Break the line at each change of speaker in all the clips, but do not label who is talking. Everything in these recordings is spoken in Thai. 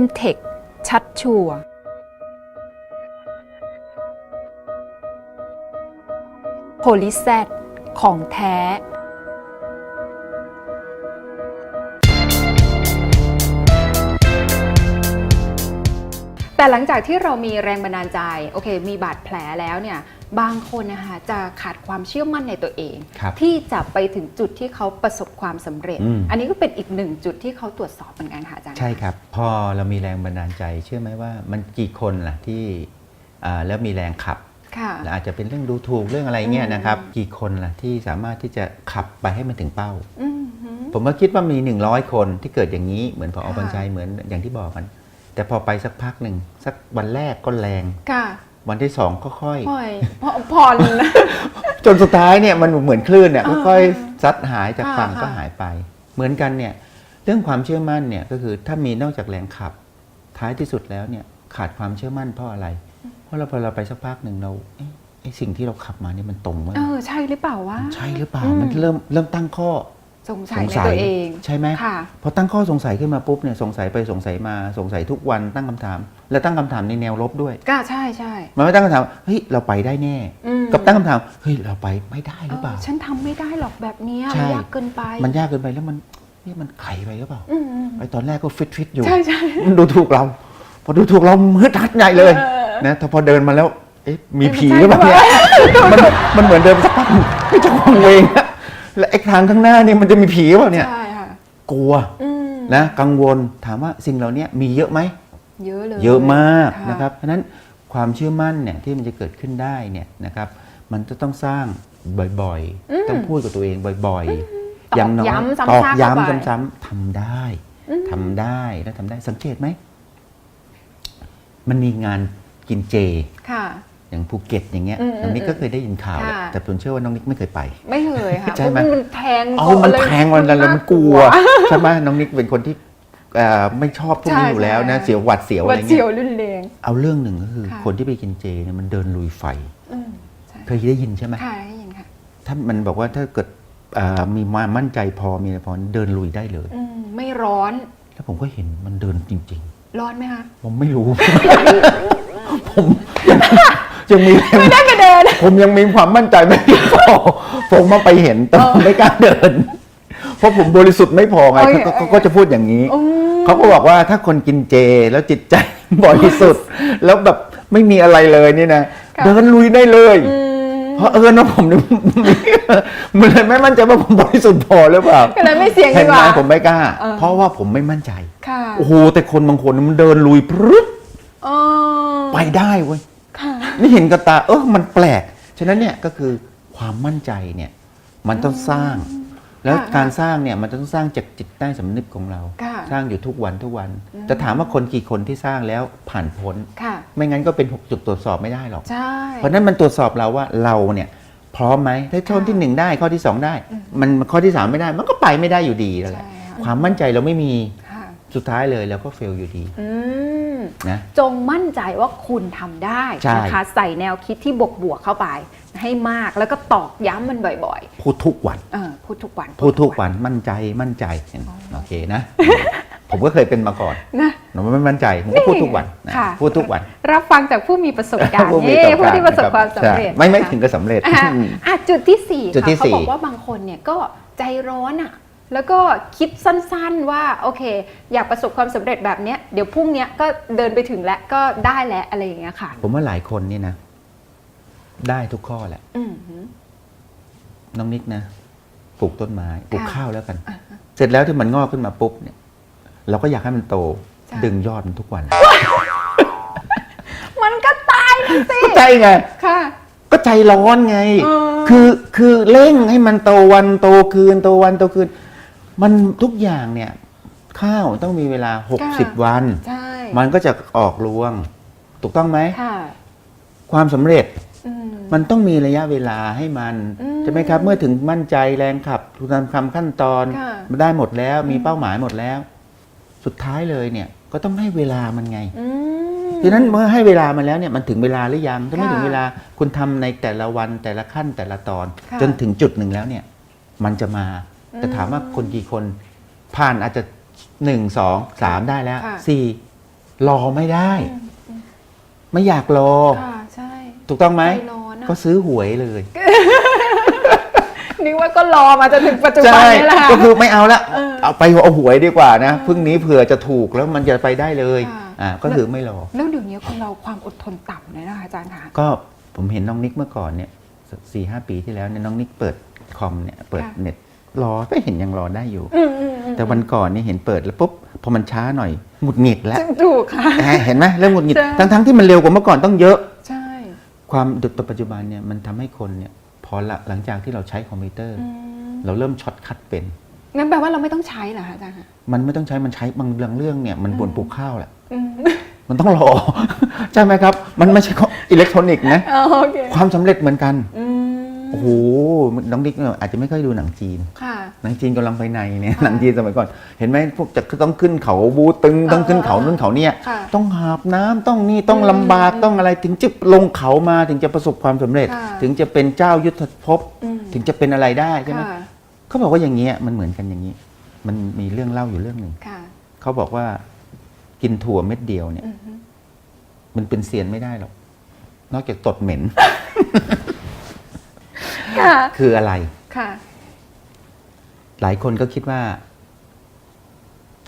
M-Tech ชัดชัวร์โพลิแซดของแท้แต่หลังจากที่เรามีแรงบันดาลใจโอเค มีบาดแผลแล้วเนี่ย บางคนนะคะจะขาดความเชื่อมั่นในตัวเอง
ครับ
ที่จะไปถึงจุดที่เขาประสบความสำเร็จ
อืม
อันนี้ก็เป็นอีกหนึ่งจุดที่เขาตรวจสอบเหมือนกันค่ะอาจารย์
ใช่ครับ พอเรามีแรงบันดาลใจ เชื่อไหมว่ามันกี่คนล่ะที่อ่าแล้วมีแรงขับ
ค่ะ
และอาจจะเป็นเรื่องดูถูกเรื่องอะไรเงี้ย
อืม
นะครับ กี่คนล่ะที่สามารถที่จะขับไปให้มันถึงเป้า
อืมหือ
ผมก็คิดว่ามี 100 คนที่เกิดอย่างนี้เหมือนพอ
ค่ะ
บัญชัยเหมือนอย่างที่บอกกัน แต่พอไปสักพักหนึ่งสักวันแรกก็แรง
ค่ะ
วันที่สองก็ค่อย
ผ่อยผ่อนผ่อนนะ
จนสุดท้ายเนี่ยมันเหมือนคลื่นเนี่ย
อ่า
ค่อยๆซัดหายจาก
ค่ะ
ฝั่ง
ค่ะ
ก็หายไป เหมือนกันเนี่ยเรื่องความเชื่อมั่นเนี่ยก็คือถ้ามีนอกจากแรงขับ ท้ายที่สุดแล้วเนี่ยขาดความเชื่อมั่นเพราะอะไร เพราะเราพอเราไปสักพักหนึ่งเราเอ๊ะไอ้สิ่งที่เราขับมาเนี่ยมันตรงไหม
เออใช่หรือเปล่าวะ
ใช่หรือเปล่า
อืม
มันเริ่มเริ่มตั้งข้อ
สงสัยในตัวเอง
ใช่ไหม
ค่ะ
พอตั้งข้อสงสัยขึ้นมาปุ๊บเนี่ยสงสัยไปสงสัยมาสงสัยทุกวันตั้งคำถาม และตั้งคำถามในแนวลบด้วย
ก็ใช่ใช่
มันไม่ตั้งคำถามเฮ้ยเราไปได้แน่
อืม
กับตั้งคำถามเฮ้ยเราไปไม่ได้หรือเปล่า
เออฉันทำไม่ได้หรอกแบบเนี้ย
ใช่
มันยากเกินไป
มันยากเกินไปแล้วมันนี่มันไขไปหรือเปล่า
อืมอืม
ไอตอนแรกก็ฟิตฟิตๆอยู่
ใช่ใช่
มันดูถูกเรา พอดูถูกเรามืดทัดใหญ่เลย
เออ
นะแต่พอเดินมาแล้วเอ๊ะมีผี
ไม่
หรือเปล่า
ใช่
เนี่ยมันมันเหมือนเดินไปสักพักไม่จะวังเวงอะ แล้วไอ้ทางข้างหน้านี่มันจะมีผีหรือเปล่าเนี่ย
ใช่ค่ะ
กลัว
อืม
นะกังวลถามว่าสิ่งเหล่านี้มีเยอะไหม
เยอะเลย
เยอะมาก
ค่ะ
นะครับ เพราะฉะนั้นความเชื่อมั่นเนี่ยที่มันจะเกิดขึ้นได้เนี่ยนะครับ มันจะต้องสร้างบ่อยๆ ต้องพูดกับตัวเองบ่อยๆ อย่างน้อย
ย้ำซ้ำ
ตอก
ๆเข้าไป
ย้ำซ้ำๆทำได้ทำได้แล้วทำได้สังเกตไหม มันมีงานกินเจ
ค่ะ
อย่างภูเก็ตอย่างเงี้ย
อืม
น้องนิก
อืม
ก็เคยได้ยินข่าวแหละ
ค่ะ
แต่ผมเชื่อว่าน้องนิกไม่เคยไป
ไม่เคยค่ะ
ใช่ไหม
เพราะมันแพง
เอามัน
ลย
แพงวันละแล้วมันกลัว
น่า
ใช่ไหมน้องนิกเป็นคนที่เอ่อไม่ชอบพวกนี้
ใช่
อยู่แล้วนะ
ใช่
เสียวหวัดเสียว
ห
อะ
วั
ไร
ดเสี
เงี้
ยวยรุนแรง
เอาเรื่องหนึ่งก็คือ
ค่ะ
คนที่ไปกินเจเนี่ยมันเดินลุยไฟ
อืมใช่
เคยได้ยินใช่ไหม
ค่ะได้ยินค่ะ
ถ้ามันบอกว่าถ้าเกิดเอ่อมีมามั่นใจพอมีอะไรพอเดินลุยได้เลย
อืมไม่ร้อน
แล้วผมก็เห็นมันเดินจริง
ร้อนไหมคะ
ๆผมไม่รู้ ผม ยังยังมีแรง
ไม่ได้กระเดิน
ผมยังมีความมั่นใจไม่พอผมมาไปเห็นแต่ผมไม่กล้าเดิน เพราะผมบริสุทธิ์ไม่พอไง
โอเค
เขาเขาก็จะพูดอย่างนี้
อืม
เขาก็บอกว่าถ้าคนกินเจแล้วจิตใจบริสุทธิ์แล้วแบบไม่มีอะไรเลยนี่นะ
ค่ะ
เดินลุยได้เลย
อืม
เพราะเออนะผมเนี่ยมันเลยไม่มั่นใจว่าผมบริสุทธิ์พอหรือเปล่า
ก็เลยไม่เสี่ยงดี
เห็น
ก
ไหม
ว่า
ผมไม่กล้า
เออ
เพราะว่าผมไม่มั่นใจ
ค่ะ
โอ้โหแต่คนบางคนมันเดินลุยพรึบ
อ๋อ
ไปได้เว้ย
ค่ะ
นี่เห็นกับตา เออมันแปลก ฉะนั้นเนี่ยก็คือความมั่นใจเนี่ยมันต้องสร้าง แล้ว
ค่ะ
การสร้างเนี่ยมันต้องสร้างจากจิตใต้สำนึกของเรา
ค่ะ
สร้างอยู่ทุกวันทุกวันแต่ถามว่าคนกี่คนที่สร้างแล้วผ่านพ้น
ค่ะ
ไม่งั้นก็เป็นจุดตรวจสอบไม่ได้หรอก
ใช่
เพราะฉะนั้นมันตรวจสอบเราว่าเราเนี่ยพร้อมไหมถ้าข้อที่หนึ่งได้ข้อที่สองได้ มันข้อที่สามไม่ได้ มันก็ไปไม่ได้อยู่ดีนั่นแหละ
ใช่ค่ะ
ความมั่นใจเราไม่มี
ค่ะ
สุดท้ายเลยเราก็เฟลอยู่ดี
อืม
นะ
จงมั่นใจว่าคุณทำได้
ใช่
นะคะใส่แนวคิดที่บวกบวกๆเข้าไป ให้มากแล้วก็ตอกย้ำมันบ่อย
พูดทุกวัน
ๆเออพูดทุกวัน
พูดทุกวันมั่นใจมั่นใจโอเคนะ ผมก็เคยเป็นมาก่อน
นะ
หนูไม่มั่นใจผมก็พูดทุกวันนะ
ค่ะ
พูดทุกวัน
รับฟังจากผู้มีประสบการณ์
ผู้มี
เย้
ประสบ
ผู้ที่ประสบความ
ใช่
สำเร็จ
ไม่ไม่
นะคะ
ถึงกับสำเร็จ
อะ
อืม
อะจุดที่สี่
จุดที่
ค่ะเขา
สี่
บอกว่าบางคนเนี่ยก็ใจร้อนอะ แล้วก็คิดสั้นๆว่าโอเค อยากประสบความสำเร็จแบบเนี้ยเดี๋ยวพรุ่งเนี้ยก็เดินไปถึงแล้วก็ได้แล้วอะไรอย่างเงี้ยค่ะ
ผมว่าหลายคนนี่นะ ได้ทุกข้อแหละ
อืมหือ
น้องนิกนะปลูกต้นไม้ปลูก
ค่ะ
ข้าวแล้วกัน
อ่า
เสร็จแล้วที่มันงอกขึ้นมาปุ๊บเนี่ย เราก็อยากให้มันโต
ใช่
ดึงยอดมันทุกวัน
มันก็ตายนะสิ
ก็ใจไง
ค่ะ
ก็ใจร้อนไง
เออ
คือคือเร่งให้มันโตวันโตคืนโตวันโตคืน มันทุกอย่างเนี่ย ข้าวต้องมีเวลา 60 วัน
ใช่
มันก็จะออกรวง ถูกต้องไหม
ค่ะ
ความสำเร็จ
อืม
มันต้องมีระยะเวลาให้มัน
อืม
ใช่ไหมครับ เมื่อถึงมั่นใจแรงขับทำคำขั้นตอน
ค่ะ
มันได้หมดแล้วมีเป้าหมายหมดแล้ว สุดท้ายเลยเนี่ย ก็ต้องให้เวลามันไง
อืม
ทีนั้นเมื่อให้เวลามันแล้วเนี่ยมันถึงเวลาหรือยังถ้าไม่
ค่ะ
ถึงเวลาคุณทำในแต่ละวันแต่ละขั้นแต่ละตอน
ค่ะ
จนถึงจุดหนึ่งแล้วเนี่ย มันจะมา แต่ถามว่าคนกี่คนผ่านอาจจะหนึ่งสองสามได้แล้ว
ค่ะ
สี่รอไม่ได้ ไม่อยากรอ
ค่ะใช่
ถูกต้องไหม
ใจร้อนอะ
ก็ซื้อหวยเลย
นึกว่าก็รอมาจนถึงปัจจุบัน
ใช่
นี่แหละ
ก็คือไม่เอาละ
เออ
เอาไปเอาหวยดีกว่านะพรุ่งนี้เผื่อจะถูกแล้วมันจะไปได้เลย
ค่ะ
อ่า ก็คือไม่รอ
แล้วเดี๋ยวนี้คนเราความอดทนต่ำเลยนะคะอาจารย์คะ
ก็ผมเห็นน้องนิกเมื่อก่อนเนี่ยสี่ห้าปีที่แล้วเนี่ยน้องนิกเปิดคอมเนี่ยเปิด
ค่ะ
เน็ต รอก็เห็นยังรอได้อยู่
อืมอืมอืม
แต่วันก่อนเนี่ยเห็นเปิดแล้วปุ๊บพอมันช้าหน่อยหงุดหงิดแล้ว
ถูกค่ะ
แหมเห็นไหมเริ่มหงุดหงิด
ใช่
ทั้งทั้งๆที่มันเร็วกว่าเมื่อก่อนต้องเยอะ
ใช่
ความดึกปัจจุบันเนี่ยมันทำให้คนเนี่ยพอละหลังจากที่เราใช้คอมพิวเตอร์
อืม
เราเริ่มช็อตคัดเป็น
งั้นแปลว่าเราไม่ต้องใช้เหรอคะอาจารย์คะ
มันไม่ต้องใช้มันใช้บางเรื่องเรื่องเนี่ยมันบนปลูกข้าวแหละ
อืม
มันต้องรอ ใช่ไหมครับ มันไม่ใช่ของอิเล็กทรอนิกส์นะ
อ๋อโอเค
ความสำเร็จเหมือนกัน
อืม
โอ้โหน้องนิกเนี่ยอาจจะไม่ค่อยดูหนังจีน
ค่ะ
หนังจีนกำลังไปในเนี่ย
ค่ะ
หนังจีนสมัยก่อน เห็นไหมพวกจะต้องขึ้นเขาบูตึงต้องขึ้นเขา
เออ
นู่นเขาเนี่ย
ค่ะ
ต้องหาบน้ำต้องนี่ต้อง
อืม
ลำบากต้องอะไรถึงจะลงเขามาถึงจะประสบความสำเร็จ
ค่ะ
ถึงจะเป็นเจ้ายุทธภพ
อืม
ถึงจะเป็นอะไรได้ใช่ไหม
ค่ะ
เขาบอกว่าอย่างเงี้ยมันเหมือนกันอย่างนี้ มันมีเรื่องเล่าอยู่เรื่องหนึ่ง
ค่ะ
เขาบอกว่ากินถั่วเม็ดเดียวเนี่ย
อืมฮึ
มันเป็นเซียนไม่ได้หรอก นอกจากตดเหม็น
ค่ะ
คืออะไร
ค่ะ
หลายคนก็คิดว่า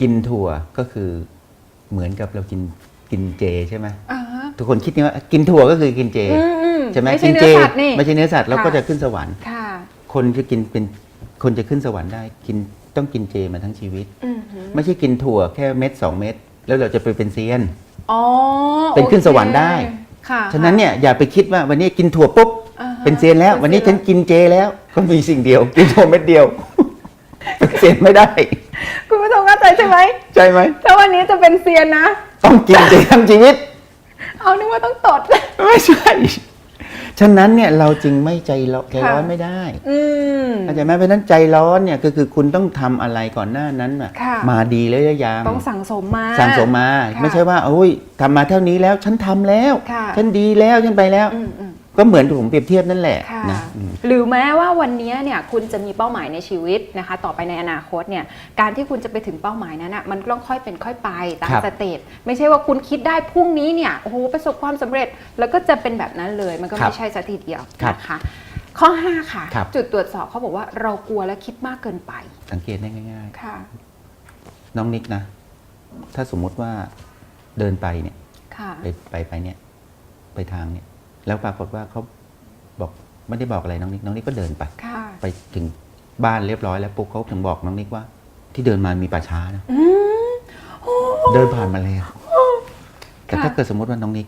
กินถั่วก็คือเหมือนกับเรากินกินเจใช่ไหม
อ่าฮะ
ทุกคนคิดว่ากินถั่วก็คือกินเจ
อืมอืม
ใช่ไหม
ไม่ใช่
กิ
เนื้
เจ
อสัตว์นี่
ไม่ใช่เนื้อสัตว์เรา
ค่ะ
ก็จะขึ้นสวรรค์
ค่ะ
คนจะกินเป็นคนจะขึ้นสวรรค์ได้ กินต้องกินเจมาทั้งชีวิต
อืมฮึ
ไม่ใช่กินถั่วแค่เม็ดสองเม็ดแล้วเราจะไปเป็นเซียน
อ๋อ
เป็นขึ้น
โอค
สวรรค์ได้
ค่ะ
ฉะนั้นเนี่ยอย่าไปคิดว่าวันนี้กินถั่วปุ๊บ
อ่าฮะ
เป็นเซียนแล้ว วันนี้ฉันกินเจแล้ว ก็มีสิ่งเดียว กินถั่วเม็ดเดียว เป็นเซียนไม่ได้
คุณผู้ชมเข้าใจใช่ไหม
ใช่ไหม
ถ้าวันนี้จะเป็นเซียนนะ
ต้องกินเจทั้งชีวิต
เอานึกว่าต้องตด
ไม่ใช่ ฉะนั้นเนี่ยเราจึงไม่ใจร้อนใจร้อน
ค่ะ
ไม่ได้
อืม
เข้าใจไหมเพราะฉะนั้นใจร้อนเนี่ยก็คือคุณต้องทำอะไรก่อนหน้านั้นน่ะ
ค่ะ
มาดีแล้วหรือยัง
ต้องสั่งสมมา
สั่งสมมา
ค่ะ
ไม่ใช่ว่าโอ้ยทำมาเท่านี้แล้ว ฉันทำแล้ว
ค่ะ
ฉันดีแล้วฉันไปแล้ว
อืมอืม
ก็เหมือนผมเปรียบเทียบนั่นแหละ
ค่ะ
นะอืม
หรือแม้ว่าวันนี้เนี่ยคุณจะมีเป้าหมายในชีวิตนะคะ ต่อไปในอนาคตเนี่ยการที่คุณจะไปถึงเป้าหมายนั้นอะมันต้องค่อยเป็นค่อยไปตาม
ครับ
สเตจไม่ใช่ว่าคุณคิดได้พรุ่งนี้เนี่ยโอ้โหประสบความสำเร็จแล้วก็จะเป็นแบบนั้นเลย มันก็
ครับ
ไม่ใช่สัทีเดียว
ครับ
นะคะ ข้อ 5 ค่ะ
ครับ
จุดตรวจสอบเขาบอกว่าเรากลัวและคิดมากเกินไป
สังเกตได้ง่าย
ค่ะ
ๆ น้องนิกนะ ถ้าสมมุติว่าเดินไปเนี่ย
ค่ะ
ไปไปไปเนี่ย ไปทางเนี่ย แล้วปรากฏว่าเขาบอกไม่ได้บอกอะไรน้องนิกน้องนิกก็เดินไป
ค่ะ
ไปถึงบ้านเรียบร้อยแล้วปุ๊บเขาถึงบอกน้องนิกว่า ที่เดินมามีป่าช้านะ
อืมโอ้
เดินผ่านมาแล้วแต่
ค่ะ
ถ้าเกิดสมมติว่าน้องนิก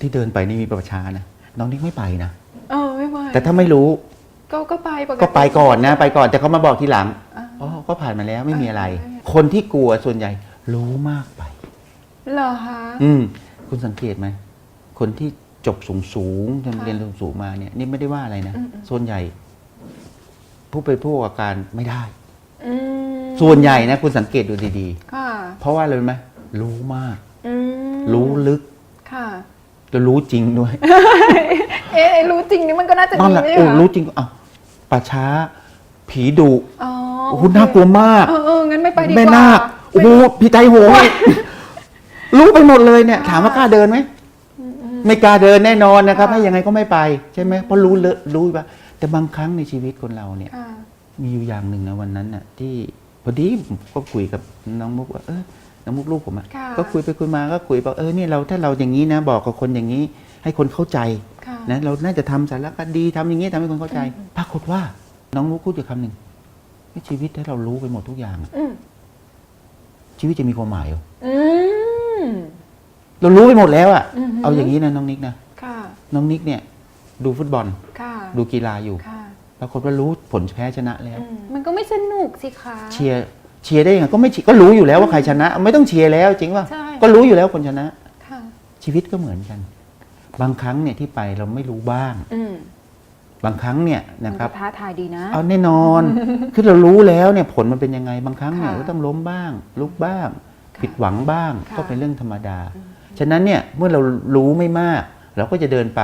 ที่เดินไปนี่มีป่าช้านะน้องนิกไม่ไปนะ
เออไม่ไหว
แต่ถ้าไม่รู้
ก็ก็ไปปติ
ก็ไปก่อนนะ ไปก่อนแต่เขามาบอกทีหลัง
อ่า
อ๋อก็ผ่านมาแล้วไม่มีอะไร
อ่า
คนที่กลัวส่วนใหญ่รู้มากไป
เหรอคะ
อืมคุณสังเกตไหมคนที่ จบสูงสูงๆ
ค่ะ
เรียนสูงๆมาเนี่ยนี่ไม่ได้ว่าอะไรนะ
อืมอืม
ส่วนใหญ่ ผู้ไปผู้อาการไม่ได้
อืม
ส่วนใหญ่นะ คุณสังเกตดูดี
ค่ะ
ๆเพราะว่าอะไรรู้ไหมรู้มาก
อืม
รู้ลึก
ค่ะ
แล้วรู้จริงด้วย
เอ๊ะไอ้รู้จริงนี่มันก็น่าจะ
นั่
ดี
นแหละ
ไหม
โอ้
คะ
รู้จริงอ้าวป่าช้า ผีดุ
อ๋อ
โอ้โหน่ากลัวมาก
เออเอองั้นไม่ไปดีกว่า
แม่นาคโอ้โหพี่ไตโหงอีกรู้ไปหมดเลยเนี่ย ถามว่ากล้าเดินไหม ไม่กล้าเดินแน่นอนนะครับ
ค่ะ
ให้ยังไงก็ไม่ไปใช่ไหมเพราะรู้เลอะรู้ว่าแต่บางครั้งในชีวิตคนเราเนี่ย
ค่ะ
มีอยู่อย่างหนึ่งนะวันนั้นน่ะ ที่พอดีผมก็คุยกับน้องมุกว่าเออน้องมุกลูกผมอะ
ค่ะ
ก็คุยไปคุยมาก็คุยบอกเออเนี่ยเราถ้าเราอย่างนี้นะ บอกกับคนอย่างนี้ ให้คนเข้าใจ
ค่ะ
นะเราน่าจะทำสารคดีทำอย่างนี้ทำให้คนเข้าใจ ปรากฏว่า น้องมุกพูดอยู่คำหนึ่งว่าชีวิตถ้าเรารู้ไปหมดทุกอย่างอะ
อืม
ชีวิตจะมีความหมายเหรอ
อืม
เรารู้ไปหมดแล้วอะ
อือหือ
เอาอย่างนี้นะน้องนิกนะ
ค่ะ
น้องนิกเนี่ยดูฟุตบอล
ค่ะ
ดูกีฬาอยู่
ค่ะ
ปรากฏว่ารู้ผลแพ้ชนะแล้ว
อืมมันก็ไม่สนุกสิคะ
เชียร์เชียร์ได้ยังไงก็ไม่เชียร์ก็รู้อยู่แล้วว่าใครชนะ ไม่ต้องเชียร์แล้วจริงป่ะ
ใช่
ก็รู้อยู่แล้วคนชนะ
ค่ะ
ชีวิตก็เหมือนกัน บางครั้งเนี่ยที่ไปเราไม่รู้บ้าง
อืม
บางครั้งเนี่ย
มั
นะครับ
ก็ท้าทายดีนะ
เอาแน่นอน คือเรารู้แล้วเนี่ยผลมันเป็นยังไง บางครั้งเนี่ย
ค่ะ
ก็ต้องล้มบ้าง ลุกบ้าง
ค่ะ
ผิดหวังบ้าง
ค่ะ
ก็เป็นเรื่องธรรมดา ฉะนั้นเนี่ยเมื่อเรารู้ไม่มาก เราก็จะเดินไป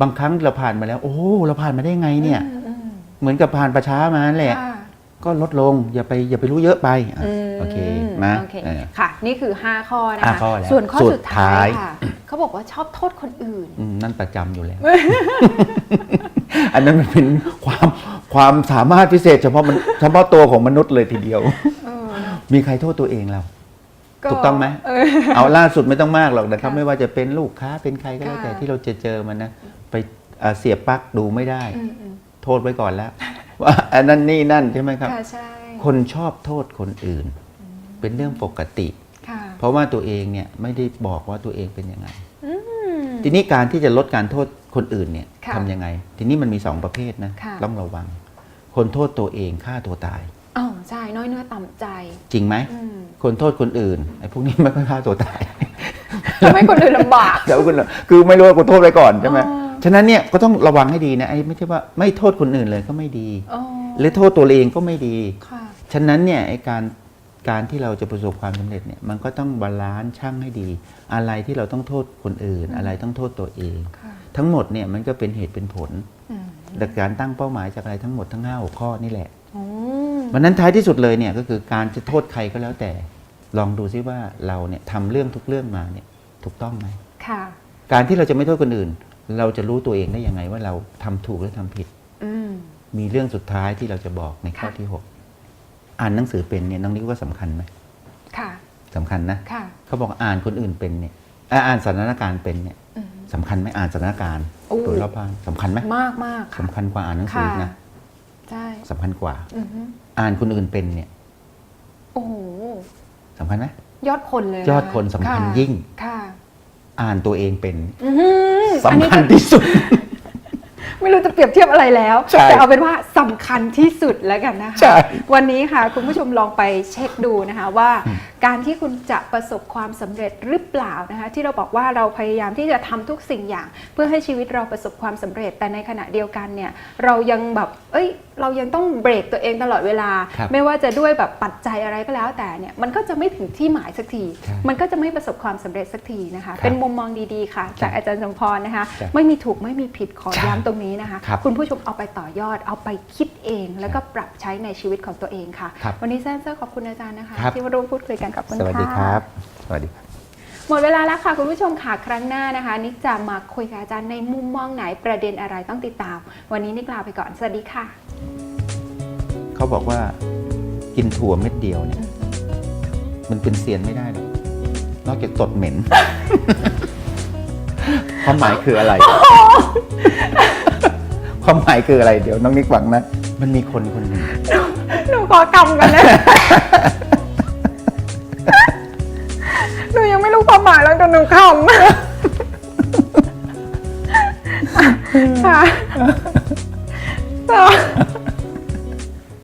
บางครั้งเราผ่านมาแล้ว โอ้เราผ่านมาได้ไงเนี่ย
อืมอืม
เหมือนกับผ่านประช้ามานั่นแหละ
ค่ะ
ก็ลดลงอย่าไปอย่าไปรู้เยอะไปอะ
อืม
โอเคนะ
โอเค
เออ
ค่ะ นี่คือ 5 ข้อนะ
ห้า
คะ
ข้อแล้ว
ส่วนข้อ
สุ
สุ
ด
ดท้าย
ท้าย
ค่ะเขาบอกว่าชอบโทษคนอื่น
อืมนั่นประจำอยู่แล้ว อันนั้นมันเป็นความความสามารถพิเศษ เฉพาะมันเฉพาะตัวของมนุษย์เลยทีเดียว
เออเนอะ
มีใครโทษตัวเองเรา
ก็
ถูกต้องไหม
เออ
เอาล่าสุดไม่ต้องมากหรอกนะครับ
ค่ะ
ไม่ว่าจะเป็นลูกค้าเป็นใครก็แล้ว
ค่ะ
แต่ที่เราจะเจอมันนะไปอ่าเสียบปลั๊กดูไม่ได้
อืมอืม
โทษไว้ก่อนแล้ว ว่าอันนั้นนี่นั่นใช่ไหมครับ
ค่ะใช่
คนชอบโทษคนอื่น เป็นเรื่องปกติ
ค่ะ
เพราะว่าตัวเองเนี่ยไม่ได้บอกว่าตัวเองเป็นยังไง
อืม
ทีนี้การที่จะลดการโทษคนอื่นเนี่ย
ค่ะ
ทำยังไง ทีนี้มันมีสองประเภทนะ
ค่ะ
ต้องระวัง คนโทษตัวเองฆ่าตัวตาย
อ๋อ ใช่น้อยเนื้อต่ำใจ
จริงไหม
อืม
คนโทษคนอื่นไอ้พวกนี้ไม่ค่อยฆ่าตัวตาย
ทำให้คนอื่นลำบาก
แต่ว่าคุณคือไม่รู้ว่ากูโทษไปก่อนใช่ไหม
อ๋อ
ฉะนั้นเนี่ยก็ต้องระวังให้ดีนะไอ้ไม่ใช่ว่าไม่โทษคนอื่นเลยก็ไม่ดี
อ๋อ
หรือโทษตัวเองก็ไม่ดี
ค่ะ
ฉะนั้นเนี่ยไอ้การการที่เราจะประสบความสำเร็จเนี่ยมันก็ต้องบาลานซ์ช่างให้ดี อะไรที่เราต้องโทษคนอื่น อะไรต้องโทษตัวเอง
ค่ะ
ทั้งหมดเนี่ยมันก็เป็นเหตุเป็นผล
อืม
จากการตั้งเป้าหมายจากอะไรทั้งหมดทั้งห้าหัวข้อนี่แหละ
อืม
วันนั้นท้ายที่สุดเลยเนี่ยก็คือการจะโทษใครก็แล้วแต่ ลองดูซิว่าเราเนี่ยทำเรื่องทุกเรื่องมาเนี่ยถูกต้องไหม
ค่ะ
การที่เราจะไม่โทษคนอื่น เราจะรู้ตัวเองได้ยังไงว่าเราทำถูกหรือทำผิด
อืม
มีเรื่องสุดท้ายที่เราจะบอกในข้อ
ค่ะ
ที่หกอ่านหนังสือเป็นเนี่ยน้องนิกว่าสำคัญไหม
ค่ะ
สำคัญนะ
ค่ะ
เขาบอกอ่านคนอื่นเป็นเนี่ยอ่าอ่านสถานการณ์เป็นเนี่ย
อืม
สำคัญไหมอ่านสถานการณ์
โอ้
โดยรอบบ้านสำคัญไหม
มากมากค่ะ
สำคัญกว่าอ่านหนังสือ
ค่ะ
นะ
ใช่
สำคัญกว่า
อือฮึ
อ่านคนอื่นเป็นเนี่ย
โอ้โห
สำคัญไหม
ยอดคนเลย
ยอดคนสำคัญะยิ่ง
ค่ะ
อ่านตัวเองเป็น
อื้อหือ
สำ
อันนี้
คัญที่สุด
ไม่รู้จะเปรียบเทียบอะไรแล้ว
ใช่
แต่เอาเป็นว่าสำคัญที่สุดแล้วกันนะคะ
ใช่
วันนี้ค่ะ คุณผู้ชมลองไปเช็คดูนะคะว่า การที่คุณจะประสบความสำเร็จหรือเปล่านะคะ ที่เราบอกว่าเราพยายามที่จะทำทุกสิ่งอย่าง เพื่อให้ชีวิตเราประสบความสำเร็จ แต่ในขณะเดียวกันเนี่ยเรายังแบบเอ้ย เรายังต้องเบรกตัวเองตลอดเวลา
ครับ
ไม่ว่าจะด้วยแบบปัจจัยอะไรก็แล้วแต่เนี่ยมันก็จะไม่ถึงที่หมายสักที
ใช่
มันก็จะไม่ประสบความสำเร็จสักทีนะคะ
ครับ
เป็นมุมมองดีๆค่ะ จากอาจารย์สมพรนะคะ
ครับ
ไม่มีถูกไม่มีผิดขอ
ใช่
ย้ำตรงนี้นะคะ
ครับ
คุณผู้ชมเอาไปต่อยอดเอาไปคิดเอง แล้วก็ปรับใช้ในชีวิตของตัวเองค่ะ
ครับ
วันนี้แซนเซอร์ขอบคุณอาจารย์นะคะ
ครับ
ที่มาร่วมพูดคุยกันกับคุณ
สวัสดีะครับ สวัสดีครับ
หมดเวลาแล้วค่ะ คุณผู้ชมค่ะครั้งหน้านะคะ นิกจะมาคุยกับอาจารย์ในมุมมองไหนประเด็นอะไรต้องติดตาม วันนี้นิกลาไปก่อน สวัสดีค่ะ
เขาบอกว่ากินถั่วเม็ดเดียวเนี่ย มันเป็นเซียนไม่ได้หรอกนอกจากตดเหม็นความหมายคืออะไร ความหมายคืออะไรเดี๋ยวน้องนิกฟังนะ มันมีคนคนหนึ่ง
หนูขอกำกันนะหนูยังไม่รู้ความหมายแล้วแต่หนูขำค่ะ